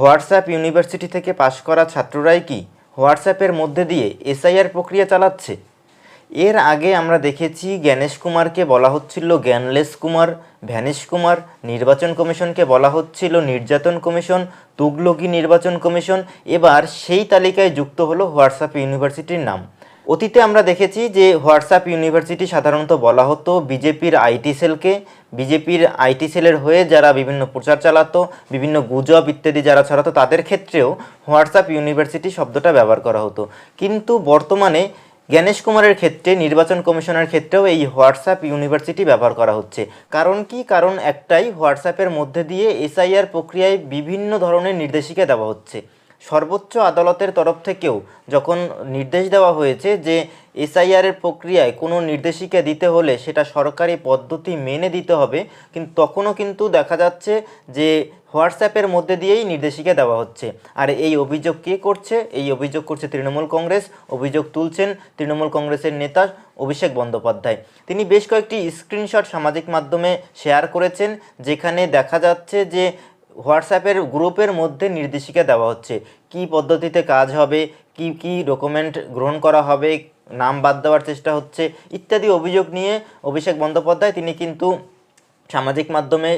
WhatsApp university থেকে পাশ করা ছাত্ররাই কি হোয়াটসঅ্যাপের মধ্যে দিয়ে এসআইআর প্রক্রিয়া চালাচ্ছে? এর আগে আমরা দেখেছি জ্ঞানেশ কুমারকে বলা হচ্ছিল জ্ঞানলেশ কুমার, ভ্যানেশ কুমার, নির্বাচন কমিশনকে বলা হচ্ছিল নির্যাতন কমিশন, তুগলকি নির্বাচন কমিশন। এবার সেই তালিকায় যুক্ত হলো হোয়াটসঅ্যাপ ইউনিভার্সিটির নাম। অতীতে আমরা দেখেছি যে হোয়াটসঅ্যাপ ইউনিভার্সিটি সাধারণত বলা হতো বিজেপির আইটি সেলকে। বিজেপির আইটি সেলের হয়ে যারা বিভিন্ন প্রচার চালাতো, বিভিন্ন গুজব ইত্যাদি যারা ছড়াতো, তাদের ক্ষেত্রেও হোয়াটসঅ্যাপ ইউনিভার্সিটি শব্দটা ব্যবহার করা হতো। কিন্তু বর্তমানে জ্ঞানেশ কুমারের ক্ষেত্রে, নির্বাচন কমিশনের ক্ষেত্রেও এই হোয়াটসঅ্যাপ ইউনিভার্সিটি ব্যবহার করা হচ্ছে। কারণ কি? কারণ একটাই, হোয়াটসঅ্যাপের মধ্যে দিয়ে এসআইআর প্রক্রিয়ায় বিভিন্ন ধরনের নির্দেশিকা দেওয়া হচ্ছে। সর্বোচ্চ আদালতের তরফ থেকেও যখন নির্দেশ দেওয়া হয়েছে যে এসআইআরের প্রক্রিয়ায় কোনো নির্দেশিকা দিতে হলে সেটা সরকারি পদ্ধতি মেনে দিতে হবে, কিন্তু তখনও কিন্তু দেখা যাচ্ছে যে হোয়াটসঅ্যাপের মধ্যে দিয়েই নির্দেশিকা দেওয়া হচ্ছে। আর এই অভিযোগ কে করছে? এই অভিযোগ করছে তৃণমূল কংগ্রেস, অভিযোগ তুলছেন তৃণমূল কংগ্রেসের নেতা অভিষেক বন্দ্যোপাধ্যায়। তিনি বেশ কয়েকটি স্ক্রিনশট সামাজিক মাধ্যমে শেয়ার করেছেন, যেখানে দেখা যাচ্ছে যে হোয়াটসঅ্যাপের গ্রুপের মধ্যে নির্দেশিকা দেওয়া হচ্ছে। কি পদ্ধতিতে কাজ হবে, কি কি ডকুমেন্ট গ্রহণ করা হবে, নাম বাদ দেওয়ার চেষ্টা হচ্ছে ইত্যাদি অভিযোগ নিয়ে অভিষেক বন্দ্যোপাধ্যায়, তিনি কিন্তু সামাজিক মাধ্যমে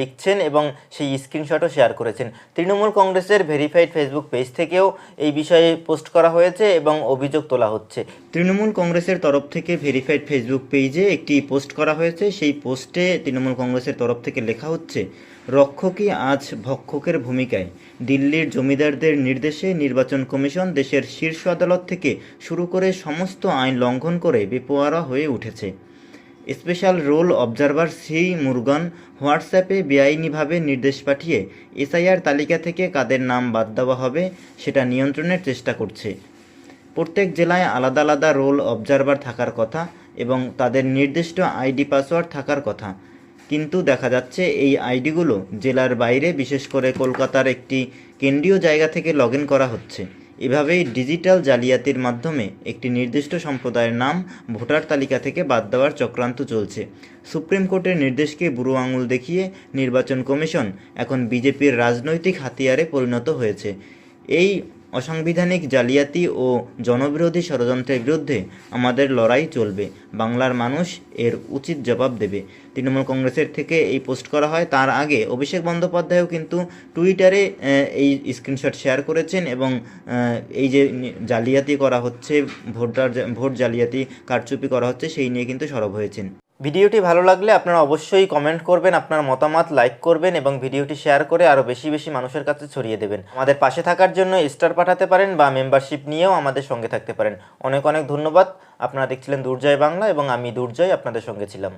লিখছেন এবং সেই স্ক্রিনশটও শেয়ার করেছেন। তৃণমূল কংগ্রেসের ভেরিফাইড ফেসবুক পেজ থেকেও এই বিষয়ে পোস্ট করা হয়েছে এবং অভিযোগ তোলা হচ্ছে। তৃণমূল কংগ্রেসের তরফ থেকে ভেরিফাইড ফেসবুক পেজে একটি পোস্ট করা হয়েছে। সেই পোস্টে তৃণমূল কংগ্রেসের তরফ থেকে লেখা হচ্ছে, রক্ষকই আজ ভক্ষকের ভূমিকায়। দিল্লির জমিদারদের নির্দেশে নির্বাচন কমিশন দেশের শীর্ষ আদালত থেকে শুরু করে সমস্ত আইন লঙ্ঘন করে বেপোয়ারা হয়ে উঠেছে। Special roll observer C Murugan হোয়াটসঅ্যাপে বেআইনিভাবে নির্দেশ পাঠিয়ে এসআইআর তালিকা থেকে কাদের নাম বাদ দেওয়া হবে সেটা নিয়ন্ত্রণের চেষ্টা করছে। প্রত্যেক জেলায় আলাদা আলাদা রোল অবজারভার থাকার কথা এবং তাদের নির্দিষ্ট আইডি পাসওয়ার্ড থাকার কথা। কিন্তু দেখা যাচ্ছে এই আইডিগুলো জেলার বাইরে বিশেষ করে কলকাতার একটি কেন্দ্রীয় জায়গা থেকে লগ করা হচ্ছে। এভাবেই ডিজিটাল জালিয়াতির মাধ্যমে একটি নির্দিষ্ট সম্প্রদায়ের নাম ভোটার তালিকা থেকে বাদ দেওয়ার চক্রান্ত চলছে। সুপ্রিম কোর্টের নির্দেশকে বুড়ো আঙুল দেখিয়ে নির্বাচন কমিশন এখন বিজেপির রাজনৈতিক হাতিয়ারে পরিণত হয়েছে। এই অসাংবিধানিক জালিয়াতি ও জনবিরোধী ষড়যন্ত্রের বিরুদ্ধে আমাদের লড়াই চলবে। বাংলার মানুষ এর উচিত জবাব দেবে। তৃণমূল কংগ্রেসের থেকে এই পোস্ট করা হয়। তার আগে অভিষেক বন্দ্যোপাধ্যায়ও কিন্তু টুইটারে এই স্ক্রিনশট শেয়ার করেছেন এবং এই যে জালিয়াতি করা হচ্ছে, ভোটার ভোট জালিয়াতি কারচুপি করা হচ্ছে, সেই নিয়ে কিন্তু সরব হয়েছেন। ভিডিওটি ভালো লাগলে আপনারা অবশ্যই কমেন্ট করবেন, আপনার মতামত লাইক করবেন এবং ভিডিওটি শেয়ার করে আরও বেশি বেশি মানুষের কাছে ছড়িয়ে দেবেন। আমাদের পাশে থাকার জন্য স্টার পাঠাতে পারেন বা মেম্বারশিপ নিয়েও আমাদের সঙ্গে থাকতে পারেন। অনেক অনেক ধন্যবাদ। আপনারা দেখছিলেন দুর্জয় বাংলা এবং আমি দুর্জয় আপনাদের সঙ্গে ছিলাম।